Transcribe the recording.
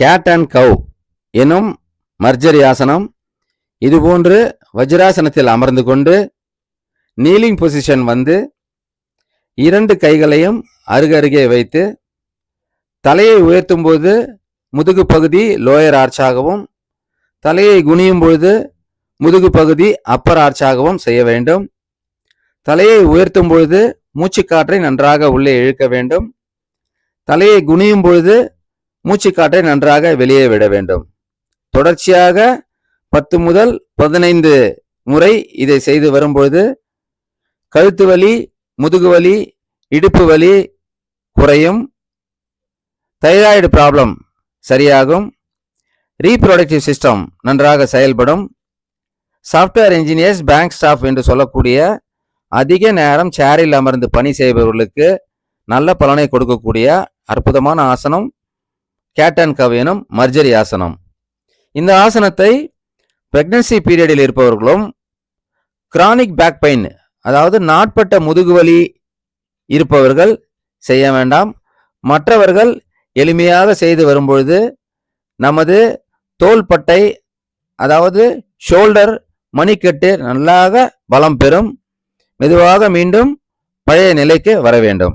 Gate and கவ் எனும் மர்ஜரி ஆசனம். இதுபோன்று வஜ்ராசனத்தில் அமர்ந்து கொண்டு நீலிங் பொசிஷன் வந்து இரண்டு கைகளையும் அருகருகே வைத்து தலையை உயர்த்தும் போது முதுகு பகுதி லோயர் ஆர்ச்சாகவும் தலையை குனியும் பொழுது முதுகு பகுதி அப்பர் ஆர்ச்சாகவும் செய்ய வேண்டும். தலையை உயர்த்தும் பொழுது மூச்சுக்காற்றை நன்றாக உள்ளே இழுக்க வேண்டும். தலையை குனியும் பொழுது மூச்சுக்காற்றை நன்றாக வெளியே விட வேண்டும். தொடர்ச்சியாக பத்து முதல் பதினைந்து முறை இதை செய்து வரும்பொழுது கழுத்து வலி முதுகு வலி இடுப்பு வலி குறையும். தைராய்டு ப்ராப்ளம் சரியாகும். ரீப்ரொடக்டிவ் சிஸ்டம் நன்றாக செயல்படும். சாஃப்ட்வேர் இன்ஜினியர்ஸ் பேங்க் ஸ்டாஃப் என்று சொல்லக்கூடிய அதிக நேரம் சேரில் அமர்ந்து பணி செய்பவர்களுக்கு நல்ல பலனை கொடுக்கக்கூடிய அற்புதமான ஆசனம். கேட் அண்ட் கவ் எனும் மர்ஜரி ஆசனம். இந்த ஆசனத்தை பிரெக்னன்சி பீரியடில் இருப்பவர்களும் கிரானிக் பேக் பெயின் அதாவது நாட்பட்ட முதுகுவலி இருப்பவர்கள் செய்ய வேண்டாம். மற்றவர்கள் எளிமையாக செய்து வரும்பொழுது நமது தோள்பட்டை அதாவது ஷோல்டர் மணிக்கட்டு நல்லாக பலம் பெறும். மெதுவாக மீண்டும் பழைய நிலைக்கு வர வேண்டும்.